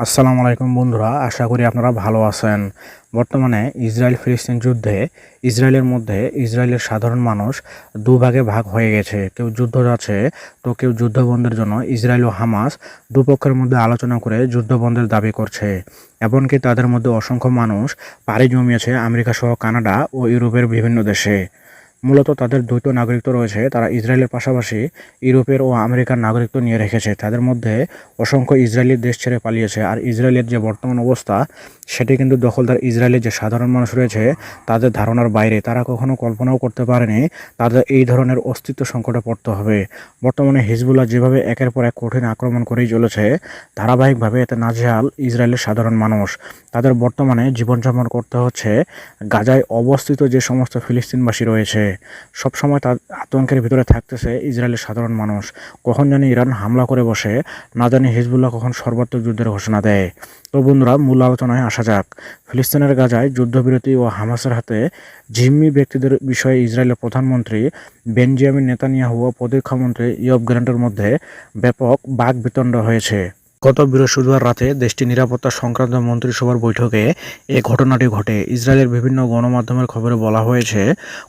আসসালামু আলাইকুম বন্ধুরা, আশা করি আপনারা ভালো আছেন। বর্তমানে ইসরায়েল ফিলিস্তিন যুদ্ধে, ইসরায়েলের মধ্যে ইসরায়েলের সাধারণ মানুষ দুভাগে ভাগ হয়ে গেছে। কেউ যুদ্ধ যাচ্ছে, তো কেউ যুদ্ধ বন্ধের জন্য ইসরায়েল ও হামাস দুপক্ষের মধ্যে আলোচনা করে যুদ্ধ বন্ধের দাবি করছে। এমনকি তাদের মধ্যে অসংখ্য মানুষ পাড়ি জমিয়েছে আমেরিকা সহ কানাডা ও ইউরোপের বিভিন্ন দেশে। মূলত তাদের দ্বৈত নাগরিকত্ব রয়েছে, তারা ইসরায়েলের পাশাপাশি ইউরোপের ও আমেরিকার নাগরিকত্ব নিয়ে রেখেছে। তাদের মধ্যে অসংখ্য ইসরায়েলি দেশ ছেড়ে পালিয়েছে, আর ইসরায়েলের যে বর্তমান অবস্থা, সেটি কিন্তু দখলদার ইসরায়েলের যে সাধারণ মানুষ রয়েছে, তাদের ধারণার বাইরে। তারা কখনো কল্পনাও করতে পারেনি তাদের এই ধরনের অস্তিত্ব সংকটে পড়তে হবে। বর্তমানে হিজবুল্লাহ যেভাবে একের পর এক কঠিন আক্রমণ করেই চলেছে, ধারাবাহিকভাবে এতে নাজেহাল ইসরায়েলের সাধারণ মানুষ। তাদের বর্তমানে জীবনযাপন করতে হচ্ছে গাজায় অবস্থিত যে সমস্ত ফিলিস্তিনবাসী রয়েছে সবসময় তার আতঙ্কের ভিতরে থাকতেছে ইসরায়েলের সাধারণ মানুষ। কখন জানি ইরান হামলা করে বসে, না জানি হিজবুল্লাহ কখন সর্বাত্মক যুদ্ধের ঘোষণা দেয়। তো বন্ধুরা, মূল আলোচনায় আসা যাক। ফিলিস্তিনের গাজায় যুদ্ধবিরতি ও হামাসের হাতে জিম্মি ব্যক্তিদের বিষয়ে ইসরায়েলের প্রধানমন্ত্রী বেনজিয়ামিন নেতানিয়াহু ও প্রতিরক্ষা মন্ত্রী ইয়ব গ্যারান্টের মধ্যে ব্যাপক বাক বিতণ্ড হয়েছে। গত বৃহস্পতিবার রাতে দেশটির নিরাপত্তা সংক্রান্ত মন্ত্রিসভার বৈঠকে এ ঘটনাটি ঘটে। ইসরায়েলের বিভিন্ন গণমাধ্যমের খবরে বলা হয়েছে,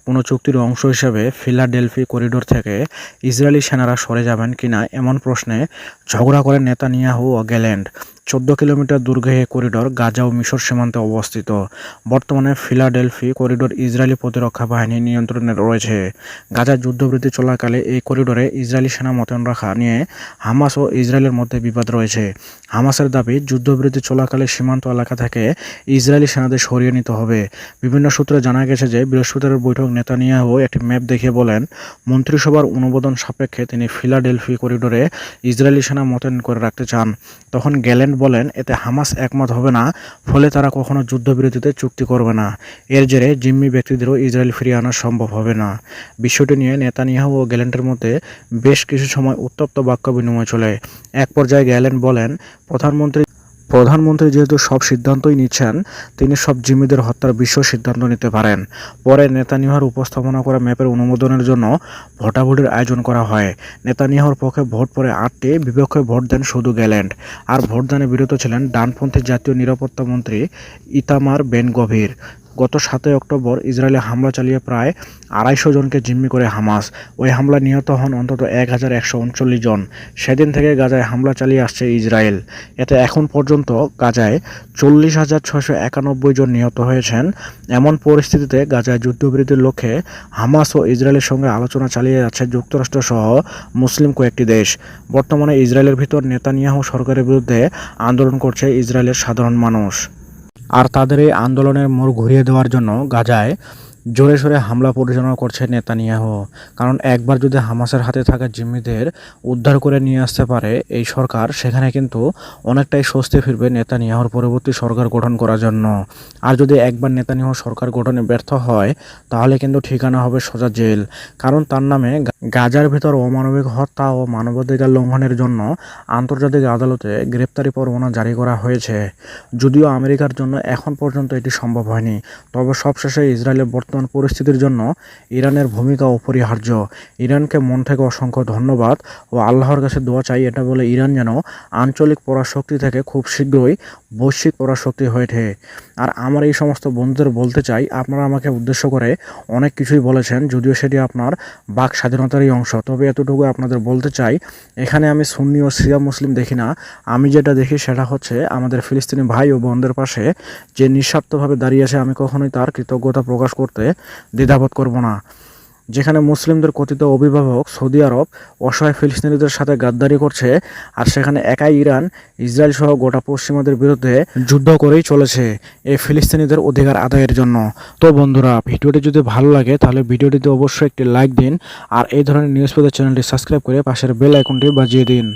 কোনো চুক্তির অংশ হিসেবে ফিলাডেলফি করিডোর থেকে ইসরায়েলি সেনারা সরে যাবেন কিনা এমন প্রশ্নে ঝগড়া করেন নেতানিয়াহু ও গ্যালেন্ড চোদ্দ কিলোমিটার দূর্ঘে এই করিডোর গাজা ও মিশর সীমান্তে অবস্থিত। বর্তমানে ফিলাডেলফি করিডোর ইসরায়েলি প্রতিরক্ষা বাহিনীর নিয়ন্ত্রণে রয়েছে। গাজা যুদ্ধবৃত্তি চলাকালে এই করিডোরে ইসরায়েলি সেনা মোতায়েন রাখা নিয়ে হামাস ও ইসরায়েলের মধ্যে বিবাদ রয়েছে। হামাসের দাবি, যুদ্ধবিরতি চলাকালে সীমান্ত এলাকা থেকে ইসরায়েলি সেনাদের সরিয়ে নিতে হবে। বিভিন্ন সূত্রে জানা গেছে যে, বৃহস্পতিবার বৈঠক নেতানিয়াহু একটি ম্যাপ দেখিয়ে বলেন, মন্ত্রিসভার অনুমোদন সাপেক্ষে তিনি ফিলাডেলফি করিডোরে ইসরায়েলি সেনা মোতায়েন করে রাখতে চান। তখন গ্যালেন্ড বলেন, এতে হামাস একমত হবে না, ফলে তারা কখনো যুদ্ধবিরতিতে চুক্তি করবে না। এর জেরে জিম্মি ব্যক্তিদেরও ইসরায়েল ফিরিয়ে আনা সম্ভব হবে না। বিষয়টি নিয়ে নেতানিয়াহু ও গ্যালেন্টের মধ্যে বেশ কিছু সময় উত্তপ্ত বাক্য বিনিময় চলে। এক পর্যায়ে গ্যালেন্ট বলেন, প্রধানমন্ত্রী প্রধানমন্ত্রী যেহেতু সব সিদ্ধান্তই নিচ্ছেন, তিনি সব জিম্মিদের হত্যার বিশ্ব সিদ্ধান্ত নিতে পারেন। পরে নেতানিহার উপস্থাপনা করা ম্যাপের অনুমোদনের জন্য ভোটাভুটির আয়োজন করা হয়। নেতানিহার পক্ষে ভোট পরে আটটি, বিপক্ষে ভোট দেন শুধু গ্যালেন্ড আর ভোটদানে বিরত ছিলেন ডানপন্থী জাতীয় নিরাপত্তা মন্ত্রী ইতামার বেন গভীর গত সাতই অক্টোবর ইসরায়েলে হামলা চালিয়ে প্রায় আড়াইশো জনকে জিম্মি করে হামাস। ওই হামলা নিহত হন অন্তত এক হাজার একশো উনচল্লিশ জন। সেদিন থেকে গাজায় হামলা চালিয়ে আসছে ইসরায়েল। এতে এখন পর্যন্ত গাজায় চল্লিশ হাজার ছশো একানব্বই জন নিহত হয়েছেন। এমন পরিস্থিতিতে গাজায় যুদ্ধবিরতির লক্ষ্যে হামাস ও ইসরায়েলের সঙ্গে আলোচনা চালিয়ে যাচ্ছে যুক্তরাষ্ট্র সহ মুসলিম কয়েকটি দেশ। বর্তমানে ইসরায়েলের ভিতর নেতানিয়াহু সরকারের বিরুদ্ধে আন্দোলন করছে ইসরায়েলের সাধারণ মানুষ। আর তাদের এই আন্দোলনের মোড় ঘুরিয়ে দেওয়ার জন্য গাজায় জোরে সোরে হামলা পরিচালনা করছে নেতানিয়াহু। কারণ একবার যদি হামাসের হাতে থাকা জিম্মিদের উদ্ধার করে নিয়ে আসতে পারে এই সরকার, সেখানে কিন্তু অনেকটাই স্বস্তি ফিরবে নেতানিয়াহুর পরবর্তী সরকার গঠন করার জন্য। আর যদি একবার নেতানিয়াহু সরকার গঠনে ব্যর্থ হয়, তাহলে কিন্তু ঠিকানা হবে সোজা জেল। কারণ তার নামে গাজার ভেতর অমানবিক হত্যা ও মানবাধিকার লঙ্ঘনের জন্য আন্তর্জাতিক আদালতে গ্রেপ্তারি পরোয়ানা জারি করা হয়েছে। যদিও আমেরিকার জন্য এখন পর্যন্ত এটি সম্ভব হয়নি, তবে সবশেষে ইসরায়েলের বর্তমান পরিস্থিতির জন্য ইরানের ভূমিকা অপরিহার্য। ইরানকে মন থেকে অসংখ্য ধন্যবাদ ও আল্লাহর কাছে দোয়া চাই, এটা বলে ইরান যেন আঞ্চলিক পরাশক্তি থেকে খুব শীঘ্রই বৈশ্বিক পরাশক্তি হয়ে ওঠে। আর আমার এই সমস্ত বন্ধুদের বলতে চাই, আপনারা আমাকে উদ্দেশ্য করে অনেক কিছুই বলেছেন, যদিও সেটি আপনার বাক স্বাধীনতারই অংশ। তবে এতটুকু আপনাদের বলতে চাই, এখানে আমি সুন্নি ও সিয়া মুসলিম দেখি না। আমি যেটা দেখি সেটা হচ্ছে আমাদের ফিলিস্তিনি ভাই ও বোনদের পাশে যে নিঃস্বার্থভাবে দাঁড়িয়ে আছে, আমি কখনোই তার কৃতজ্ঞতা প্রকাশ করতে দ্বিধাবোধ করব না। যেখানে মুসলিমদের কথিত অভিভাবক সৌদি আরব, অসহায় ফিলিস্তিনিদের সাথে গাদ্দারি করছে আর সেখানে একাই ইরান, ইসরায়েল সহ গোটা পশ্চিমাদের বিরুদ্ধে যুদ্ধ করেই চলেছে এই ফিলিস্তিনিদের অধিকার আদায়ের জন্য। তো বন্ধুরা, ভিডিওটি যদি ভালো লাগে তাহলে ভিডিওটিতে অবশ্যই একটি লাইক দিন আর এই ধরনের নিউজ পেপার চ্যানেলটি সাবস্ক্রাইব করে পাশের বেল আইকনটি বাজিয়ে দিন।